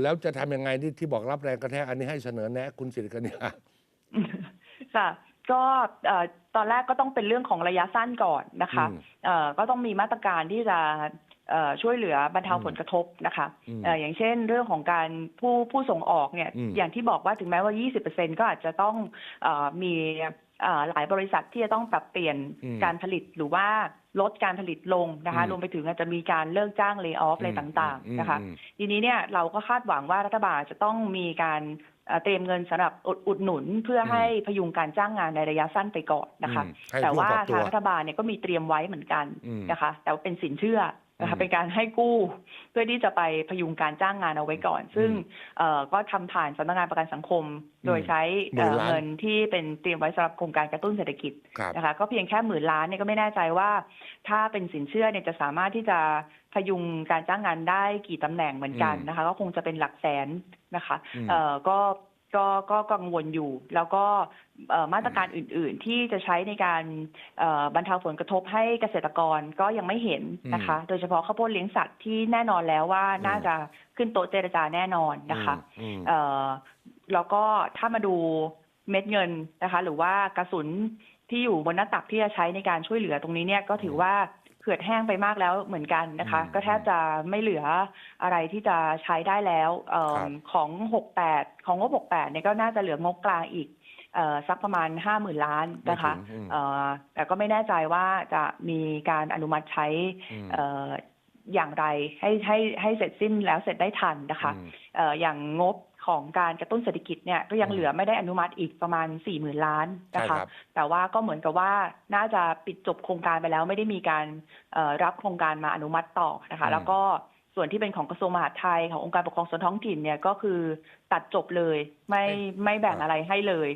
แล้วจะทำยังไงที่ที่บอกรับแรงกระแทกอันนี้ให้เสนอแนะคุณสิริกัญญาค่ะ ก็เอ่อ ตอนแรกก็ต้องเป็นเรื่องของระยะสั้นก่อนนะคะอืมเอ่อก็ต้องมีมาตรการที่จะเอ่อช่วยเหลือบรรเทาอืมผลกระทบนะคะอืมเอ่ออย่างเช่นเรื่องของการผู้ผู้ส่งออกเนี่ยอืมอย่างที่บอกว่าถึงแม้ว่า 20%ก็อาจจะต้องเอ่อมีเอ่อหลายบริษัทที่จะต้องปรับเปลี่ยนอืมการผลิตหรือว่าลดการผลิตลงนะคะอืมรวมไปถึงอาจจะมีการเลิกจ้างเลิกออฟอะไรต่างอืมๆนะคะอืมทีนี้เนี่ยเราก็คาดหวังว่ารัฐบาลจะต้องมีการเอ่อเตรียมเงินสำหรับอุดอุดหนุนเพื่ออมให้พยุงการจ้างงานในระยะสั้นไปก่อนนะคะอืมให้แต่ว่าผู้ปรับตัวทางรัฐบาลเนี่ยก็มีเตรียมไว้เหมือนกันอืมนะคะ แต่ว่าเป็นสินเชื่อนะอืคะมเป็นการให้กู้เพื่อที่จะไปพยุงการจ้างงานเอาไว้ก่อน ซึ่งเอ่อก็ทำผ่านสำนักงานประกันสังคม โดยใช้เอ่อหมื่นล้านเงินที่เป็นเตรียมไว้สำหรับโครงการกระตุ้นเศรษฐกิจครับนะคะก็เพียงแค่หมื่นล้านเนี่ยก็ไม่แน่ใจว่า ถ้าเป็นสินเชื่อเนี่ยจะสามารถที่จะพยุงการจ้างงานได้กี่ตำแหน่งเหมือนกันอืมนะคะ ก็คงจะเป็นหลักแสนนะคะอืมเอ่อก็ ก็ก็กังวลอยู่ แล้วก็เอ่อมาตรการอื่น ๆ ที่จะใช้ในการเอ่อบรรเทาผลกระทบให้เกษตรกรก็ยังไม่เห็นนะคะ โดยเฉพาะข้าวโพดเลี้ยงสัตว์ที่แน่นอนแล้วว่าน่าจะขึ้นโต๊ะเจรจาแน่นอนนะคะอืมเอ่อแล้วก็ถ้ามาดูเม็ดเงินนะคะ หรือว่ากระสุนที่อยู่บนหน้าตักที่จะใช้ในการช่วยเหลือตรงนี้เนี่ยก็ถือว่า เผือดแห้งไปมากแล้วเหมือนกันนะคะอืมก็แทบจะไม่เหลืออะไรที่จะใช้ได้แล้วเออครับของ 68 ของงบ 68 เนี่ยก็น่าจะเหลืองบกลางอีกเอ่อสักประมาณ 50,000 ล้านนะคะไม่ถึงอืมเอ่อแต่ก็ไม่แน่ใจว่าจะมีการอนุมัติใช้อืมเอ่ออย่างไรให้ให้ให้เสร็จสิ้นแล้วเสร็จได้ทันนะคะอืมเอ่ออย่างงบ ของการกระตุ้นเศรษฐกิจเนี่ยก็ยังอืมเหลือไม่ได้อนุมัติอีกประมาณ4ี่หมื่นล้านนะใช่คะครับแต่ว่าก็เหมือนกับว่าน่าจะปิดจบโครงการไปแล้วไม่ได้มีการเอ่อรับโครงการมาอนุมัติต่อนะคะอืมแล้วก็ส่วนที่เป็นของกระทรวงมหาดไทยขององค์การปกครองส่วนท้องถิ่นเนี่ยก็คือตัดจบเลยไม่ไม่แบ่งอะไรให้เลย